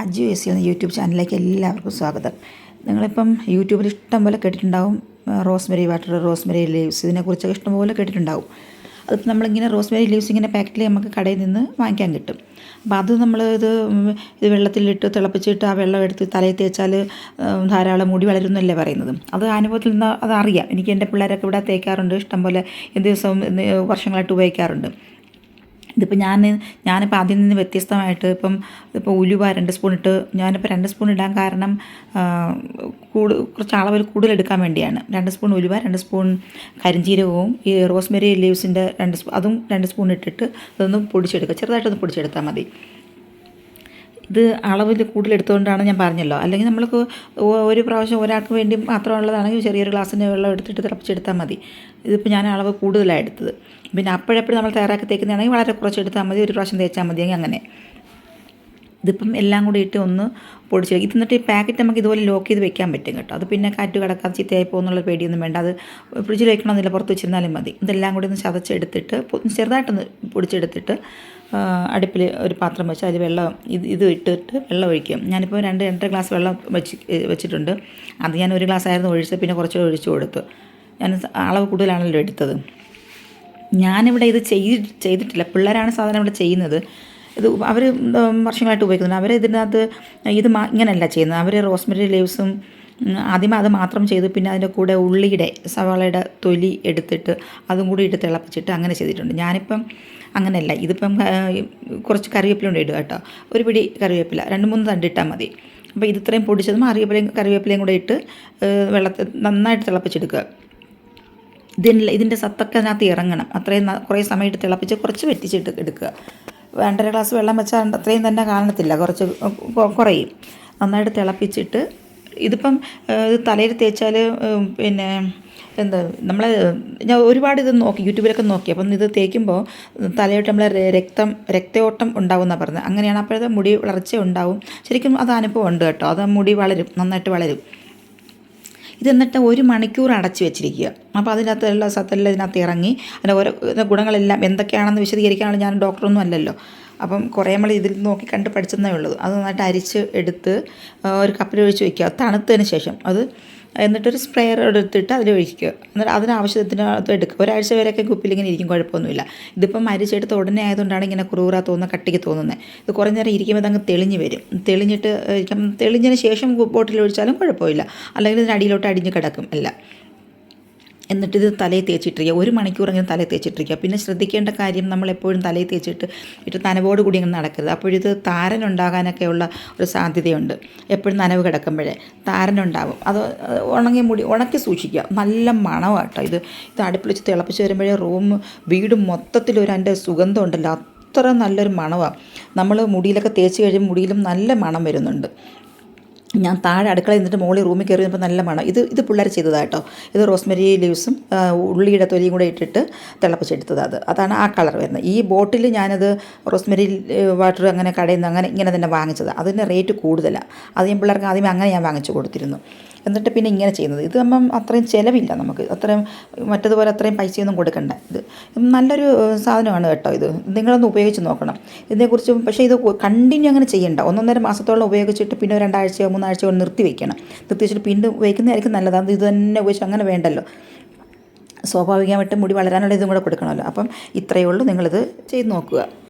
Aju S എന്ന YouTube ചാനലിലേക്ക് എല്ലാവർക്കും സ്വാഗതം. നിങ്ങളിപ്പം യൂട്യൂബിൽ ഇഷ്ടം പോലെ കേട്ടിട്ടുണ്ടാവും റോസ്മെറി വാട്ടർ റോസ്മെറി ലീവ്സ് ഇതിനെക്കുറിച്ചൊക്കെ ഇഷ്ടംപോലെ കേട്ടിട്ടുണ്ടാവും. അതിപ്പോൾ നമ്മളിങ്ങനെ റോസ്മെറി ലീവ്സ് ഇങ്ങനെ പാക്കറ്റിൽ നമുക്ക് കടയിൽ നിന്ന് വാങ്ങിക്കാൻ കിട്ടും. അപ്പോൾ അത് നമ്മൾ ഇത് ഇത് വെള്ളത്തിലിട്ട് തിളപ്പിച്ചിട്ട് ആ വെള്ളം എടുത്ത് തലയിൽ തേച്ചാൽ ധാരാളം മുടി വളരുന്നല്ലേ പറയുന്നത്. അത് അനുഭവത്തിൽ നിന്ന് അത് അറിയാം. എനിക്ക് എന്റെ പിള്ളേരൊക്കെ ഇവിടെ തേക്കാറുണ്ട് ഇഷ്ടംപോലെ ദിവസവും വർഷങ്ങളായിട്ട് ഉപയോഗിക്കാറുണ്ട്. ഇതിപ്പോൾ ഞാൻ ഞാനിപ്പോൾ ആദ്യം നിന്ന് വ്യത്യസ്തമായിട്ട് ഇപ്പം ഇപ്പോൾ ഉലുവ രണ്ട് സ്പൂൺ ഇട്ട് ഞാനിപ്പോൾ രണ്ട് സ്പൂൺ ഇടാൻ കാരണം കൂടു കുറച്ച് അളവിൽ കൂടുതൽ എടുക്കാൻ വേണ്ടിയാണ്. രണ്ട് സ്പൂൺ ഉലുവ രണ്ട് സ്പൂൺ കരിഞ്ചീരകവും ഈ റോസ്മെറി ലീവ്സിന്റെ രണ്ട് സ്പൂ അതും രണ്ട് സ്പൂൺ ഇട്ടിട്ട് അതൊന്ന് പൊടിച്ചെടുക്കുക. ചെറുതായിട്ടൊന്ന് പൊടിച്ചെടുത്താൽ മതി. ഇത് അളവിൽ കൂടുതലെടുത്തുകൊണ്ടാണ് ഞാൻ പറഞ്ഞല്ലോ. അല്ലെങ്കിൽ നമ്മൾക്ക് ഒരു പ്രാവശ്യം ഒരാൾക്ക് വേണ്ടി മാത്രമുള്ളതാണെങ്കിൽ ചെറിയൊരു ഗ്ലാസ്സിന് വെള്ളം എടുത്തിട്ട് തിളപ്പിച്ചെടുത്താൽ മതി. ഇതിപ്പോൾ ഞാൻ അളവ് കൂടുതലാണ് എടുത്തത്. പിന്നെ അപ്പോഴപ്പോഴും നമ്മൾ തയ്യാറാക്കി തേക്കുന്നതാണെങ്കിൽ വളരെ കുറച്ച് എടുത്താൽ മതി ഒരു പ്രാവശ്യം തേച്ചാൽ മതിയെങ്കിൽ അങ്ങനെ. ഇതിപ്പം എല്ലാം കൂടി ഇട്ട് ഒന്ന് പൊടിച്ച് ഇത് എന്നിട്ട് ഈ പാക്കറ്റ് നമുക്ക് ഇതുപോലെ ലോക്ക് ചെയ്ത് വെക്കാൻ പറ്റും കേട്ടോ. അത് പിന്നെ കാറ്റ് കടക്കാതെ ചീത്തയായി പോകുന്നുള്ള പേടിയൊന്നും വേണ്ട. അത് ഫ്രിഡ്ജിൽ വെക്കണമെന്നില്ല പുറത്ത് വെച്ചിരുന്നാലും മതി. ഇതെല്ലാം കൂടി ഒന്ന് ചതച്ചെടുത്തിട്ട് ചെറുതായിട്ടൊന്ന് പൊടിച്ചെടുത്തിട്ട് അടുപ്പിൽ ഒരു പാത്രം വെച്ച് അതിൽ വെള്ളം ഇത് ഇത് ഇട്ടിട്ട് വെള്ളം ഒഴിക്കും. ഞാനിപ്പോൾ രണ്ട് രണ്ടര ഗ്ലാസ് വെള്ളം വെച്ച് വെച്ചിട്ടുണ്ട്. അത് ഞാൻ ഒരു ഗ്ലാസ് ആയിരുന്നു ഒഴിച്ചത് പിന്നെ കുറച്ച് ഒഴിച്ചു കൊടുത്തു. ഞാൻ അളവ് കൂടുതലാണല്ലോ എടുത്തത്. ഞാനിവിടെ ഇത് ചെയ്ത് ചെയ്തിട്ടില്ല. പിള്ളേരാണ് സാധനം ഇവിടെ ചെയ്യുന്നത്. ഇത് അവർ വർഷങ്ങളായിട്ട് ഉപയോഗിക്കുന്നുണ്ട്. അവർ ഇതിനകത്ത് ഇത് ഇങ്ങനെയല്ല ചെയ്യുന്നത്. അവർ റോസ്മെറി ലീവ്സും ആദ്യമേ അത് മാത്രം ചെയ്തു പിന്നെ അതിന്റെ കൂടെ ഉള്ളിയുടെ സവാളയുടെ തൊലി എടുത്തിട്ട് അതും കൂടി ഇട്ട് തിളപ്പിച്ചിട്ട് അങ്ങനെ ചെയ്തിട്ടുണ്ട്. ഞാനിപ്പം അങ്ങനെയല്ല ഇതിപ്പം കുറച്ച് കറിവേപ്പില കൊണ്ട് ഇടുക കേട്ടോ. ഒരു പിടി കറിവേപ്പില രണ്ട് മൂന്ന് തണ്ട് ഇട്ടാൽ മതി. അപ്പോൾ ഇത് ഇത്രയും പൊടിച്ചതും അറിയപ്പിലയും കറിവേപ്പിലയും കൂടെ ഇട്ട് വെള്ളത്തിൽ നന്നായിട്ട് തിളപ്പിച്ചെടുക്കുക. ഇതിന്റെ ഇതിന്റെ സത്തൊക്കെ അതിനകത്ത് ഇറങ്ങണം. അത്രയും കുറേ സമയത്ത് തിളപ്പിച്ച് കുറച്ച് വെറ്റിച്ചിട്ട് എടുക്കുക. രണ്ടര ഗ്ലാസ് വെള്ളം വെച്ചാൽ അത്രയും തന്നെ കാണത്തില്ല കുറച്ച് കുറയും. നന്നായിട്ട് തിളപ്പിച്ചിട്ട് ഇതിപ്പം ഇത് തലയിൽ തേച്ചാൽ പിന്നെ എന്താ നമ്മൾ ഞാൻ ഒരുപാട് ഇത് നോക്കി യൂട്യൂബിലൊക്കെ നോക്കി. അപ്പം ഇത് തേക്കുമ്പോൾ തലയോട്ട് നമ്മളെ രക്തം രക്തയോട്ടം ഉണ്ടാവും പറഞ്ഞത്. അങ്ങനെയാണ് അപ്പോഴത്തെ മുടി വളർച്ച ഉണ്ടാവും. ശരിക്കും അത് അനുഭവം ഉണ്ട് കേട്ടോ. അത് മുടി വളരും നന്നായിട്ട് വളരും. ഇത് എന്നിട്ട് ഒരു മണിക്കൂർ അടച്ചു വെച്ചിരിക്കുക. അപ്പോൾ അതിനകത്തുള്ള സത്തെല്ലാം ഇതിനകത്ത് ഇറങ്ങി അതിന്റെ ഓരോ ഗുണങ്ങളെല്ലാം എന്തൊക്കെയാണെന്ന് വിശദീകരിക്കാനുള്ള ഞാൻ ഡോക്ടറൊന്നും അല്ലല്ലോ. അപ്പം കുറേ നമ്മൾ ഇതിൽ നോക്കി കണ്ട് പഠിച്ചെന്നേ ഉള്ളൂ. അത് നന്നായിട്ട് അരിച്ച് എടുത്ത് ഒരു കപ്പിൽ ഒഴിച്ച് വയ്ക്കുക തണുത്തതിന് ശേഷം അത് എന്നിട്ടൊരു സ്പ്രെയർ എടുത്തിട്ട് അതിൽ ഒഴിക്കുക. എന്നിട്ട് അതിനാവശ്യത്തിനകത്ത് എടുക്കുക. ഒരാഴ്ച വരെയൊക്കെ കുപ്പിൽ ഇങ്ങനെ ഇരിക്കും കുഴപ്പമൊന്നുമില്ല. ഇതിപ്പം അരിച്ചെടുത്ത് ഉടനെ ആയതുകൊണ്ടാണ് ഇങ്ങനെ കുറൂറ തോന്നുന്ന കട്ടിക്ക് തോന്നുന്നത്. ഇത് കുറേ നേരം ഇരിക്കുമ്പോൾ അങ്ങ് തെളിഞ്ഞ് വരും. തെളിഞ്ഞിട്ട് തെളിഞ്ഞതിന് ശേഷം ബോട്ടിൽ ഒഴിച്ചാലും കുഴപ്പമില്ല. അല്ലെങ്കിൽ ഇതിന് അടിയിലോട്ട് അടിഞ്ഞ് കിടക്കും എല്ലാം. എന്നിട്ട് ഇത് തലയിൽ തേച്ചിട്ടിരിക്കുക. ഒരു മണിക്കൂറെങ്കിലും തലയിൽ തേച്ചിട്ടിരിക്കുക. പിന്നെ ശ്രദ്ധിക്കേണ്ട കാര്യം നമ്മൾ എപ്പോഴും തലയിൽ തേച്ചിട്ട് ഇട്ട് നനവോട് കൂടി അങ്ങനെ നടക്കരുത്. അപ്പോഴിത് താരനുണ്ടാകാനൊക്കെയുള്ള ഒരു സാധ്യതയുണ്ട്. എപ്പോഴും നനവ് കിടക്കുമ്പോഴേ താരനുണ്ടാവും അത് ഉണങ്ങി മുടി ഉണക്കി സൂക്ഷിക്കുക. നല്ല മണമാണ് കേട്ടോ ഇത്. ഇത് അടുപ്പിൽ വെച്ച് തിളപ്പിച്ച് വരുമ്പോഴേ റൂം വീട് മൊത്തത്തിൽ ഒരു അതിന്റെ സുഗന്ധം ഉണ്ടല്ലോ അത്ര നല്ലൊരു മണമാണ് നമ്മൾ മുടിയിലൊക്കെ തേച്ച് കഴിയുമ്പോൾ മുടിയിലും നല്ല മണം വരുന്നുണ്ട്. ഞാൻ താഴെ അടുക്കളയിൽ നിന്നിട്ട് മുകളിൽ റൂമിൽ കയറി വന്നപ്പോൾ നല്ല മണം. ഇത് ഇത് പിള്ളേർ ചെയ്തതാണ് കേട്ടോ ഇത് റോസ്മെരി ലീവ്സും ഉള്ളിയുടെ തൊലിയും കൂടെ ഇട്ടിട്ട് തിളപ്പിച്ചെടുത്തത് അത്. അതാണ് ആ കളർ വരുന്നത്. ഈ ബോട്ടിൽ ഞാനത് റോസ്മെരി വാട്ടർ അങ്ങനെ കടയിൽ നിന്ന് അങ്ങനെ ഇങ്ങനെ തന്നെ വാങ്ങിച്ചത്. അതിന്റെ റേറ്റ് കൂടുതലാണ് അത് ഞാൻ പിള്ളേർക്ക് ആദ്യമേ അങ്ങനെ ഞാൻ വാങ്ങിച്ചു കൊടുത്തിരുന്നു. എന്നിട്ട് പിന്നെ ഇങ്ങനെ ചെയ്യുന്നത്. ഇത് നമ്മൾ അത്രയും ചിലവില്ല നമുക്ക്. അത്രയും മറ്റതുപോലെ അത്രയും പൈസയൊന്നും കൊടുക്കണ്ട. ഇത് നല്ലൊരു സാധനമാണ് കേട്ടോ ഇത്. നിങ്ങളൊന്ന് ഉപയോഗിച്ച് നോക്കണം. ഇതിനെക്കുറിച്ച് പക്ഷേ ഇത് കണ്ടിന്യൂ അങ്ങനെ ചെയ്യണ്ട. ഒന്നൊന്നര മാസത്തോളം ഉപയോഗിച്ചിട്ട് പിന്നെ രണ്ടാഴ്ചയോ മൂന്നാഴ്ചയോ നിർത്തി വെക്കണം. നിർത്തി വെച്ചിട്ട് പിന്നെ നല്ലത്. നല്ലതാണ് ഇത് തന്നെ ഉപയോഗിച്ച് അങ്ങനെ വേണ്ടല്ലോ. സ്വാഭാവികമായിട്ട് മുടി വളരാനുള്ള ഇതും കൂടെ കൊടുക്കണമല്ലോ. അപ്പം ഇത്രയേ ഉള്ളൂ. നിങ്ങളിത് ചെയ്ത് നോക്കുക.